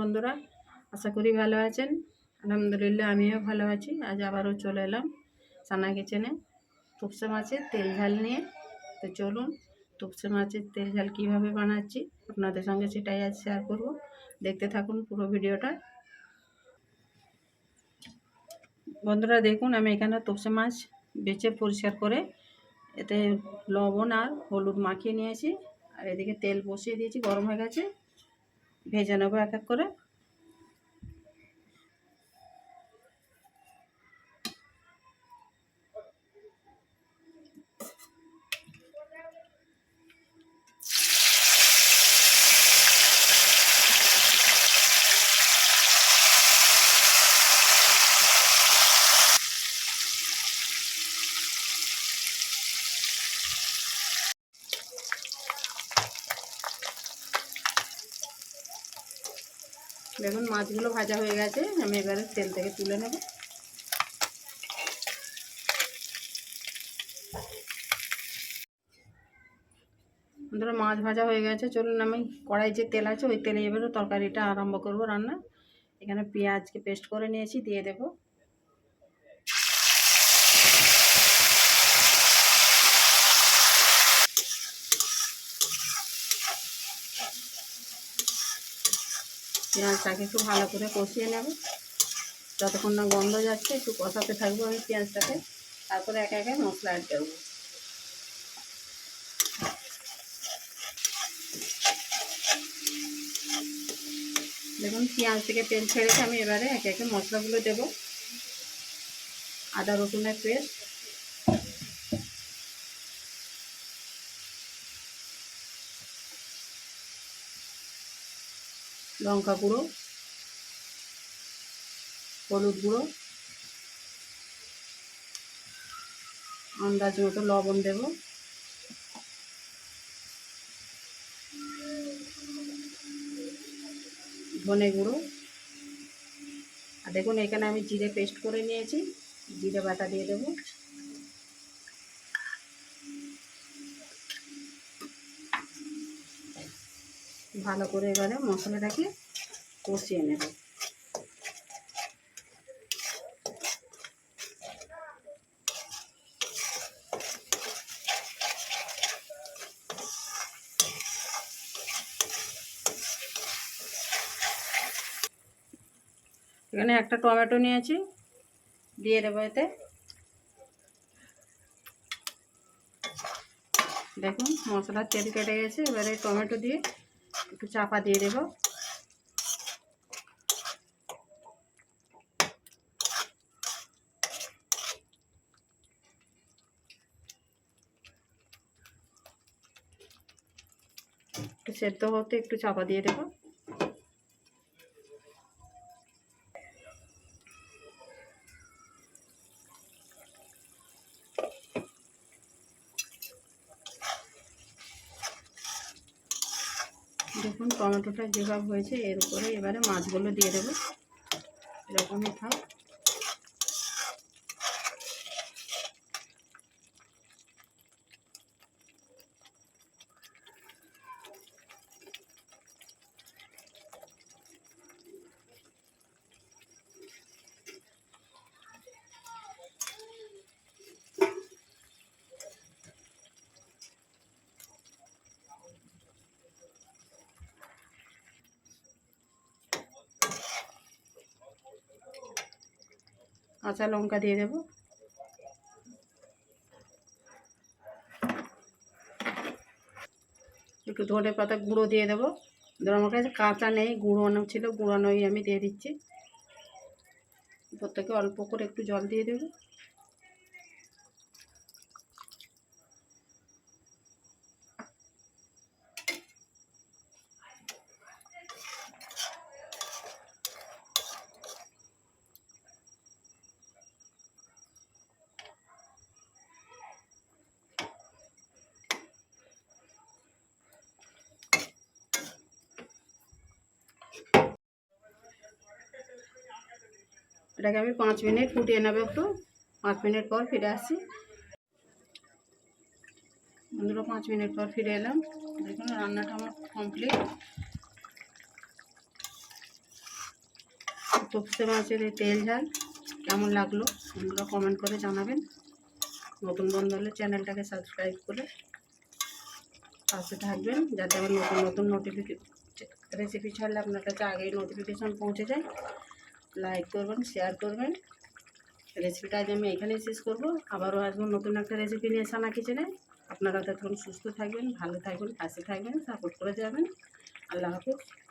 বন্ধুরা? আশা করি ভালো আছেন। আলহামদুলিল্লাহ, আমিও ভালো আছি। আজ আবারও চলে এলাম সানা কিচেনে। তুপসে মাছের তেল ঝাল নিয়ে। তো চলুন তুপসে মাছের তেল ঝাল কীভাবে বানাচ্ছি আপনাদের সঙ্গে সেটাই আজ শেয়ার করব। দেখতে থাকুন পুরো ভিডিওটা। বন্ধুরা, দেখুন, আমি এখানে তুপসে মাছ বেছে পরিষ্কার করে এতে লবণ আর হলুদ মাখিয়ে নিয়েছি। আর এদিকে তেল বসিয়ে দিয়েছি, গরম হয়ে গেছে। ভেজে নেব এক এক করে। দেখুন, মাছগুলো ভাজা হয়ে গেছে। আমি এবারে তেল থেকে তুলে নেব। ধরো মাছ ভাজা হয়ে গেছে। চলুন, আমি কড়াই যে তেল আছে, ওই তেলে এবারে তরকারিটা আরম্ভ করব রান্না। এখানে পেঁয়াজকে পেস্ট করে নিয়েছি, দিয়ে দেব। পেঁয়াজটাকে একটু ভালো করে কষিয়ে নেব। যতক্ষণ না গন্ধ যাচ্ছে, একটু কষাতে থাকব আমি পেঁয়াজটাকে। তারপরে একে একে মশলা অ্যাড করব। দেখুন, পেঁয়াজ থেকে তেল ছেড়েছে, আমি এবারে একে একে মশলাগুলো দেব। আদা রসুনের পেস্ট। লঙ্কা গুঁড়ো, হলুদ গুঁড়ো, আন্দাজ মতো লবণ দেব। ধনে গুঁড়ো। আর দেখুন, এখানে আমি জিরে পেস্ট করে নিয়েছি, জিরে বাটা দিয়ে দেবো। ভালো করে এবারে মশলাটাকে কষিয়ে নেব। এখানে একটা টমেটো নিয়েছি, দিয়ে দেবো এতে। দেখুন, মশলার তেল কেটে গেছে, এবারে টমেটো দিয়ে একটু চাপা দিয়ে দেবো। সেদ্ধ হতে একটু চাপা দিয়ে দেবো। দেখুন টমেটোটা যেভাবে হয়েছে এর উপরে এবারে মাছগুলো দিয়ে দেবো। এরকমই থাক। কাঁচা লঙ্কা দিয়ে দেব। একটু ধনে পাতা গুঁড়ো দিয়ে দেবো। ধর আমার কাছে কাঁচা নেই, গুঁড়োনো ছিল, গুঁড়োনোই আমি দিয়ে দিচ্ছি। প্রত্যেকে অল্প করে একটু জল দিয়ে দেবো। এটাকে আমি পাঁচ মিনিট ফুটিয়ে নেব একটু। পাঁচ মিনিট পর ফিরে আসছি বন্ধুরা, পাঁচ মিনিট পর ফিরে এলাম। দেখুন, রান্নাটা আমার কমপ্লিট তপসে মাছের এই তেল ঝাল কেমন লাগল বন্ধুরা কমেন্ট করে জানাবেন। নতুন বন্ধু হলে চ্যানেলটাকে সাবস্ক্রাইব করে পাশে থাকবেন, যাতে আমার নতুন নতুন নোটিফিকে রেসিপি ছাড়লে আপনার কাছে আগেই নোটিফিকেশান পৌঁছে যায়। লাইক করবেন শেয়ার করবেন। রেসিপিটা আজ আমি এখানেই শেষ করব। আবারও আসব নতুন একটা রেসিপি নিয়ে সানা কিচেনে আপনারা তখন সুস্থ থাকবেন, ভালো থাকবেন, পাশে থাকবেন সাপোর্ট করে যাবেন। আল্লাহ হাফিজ।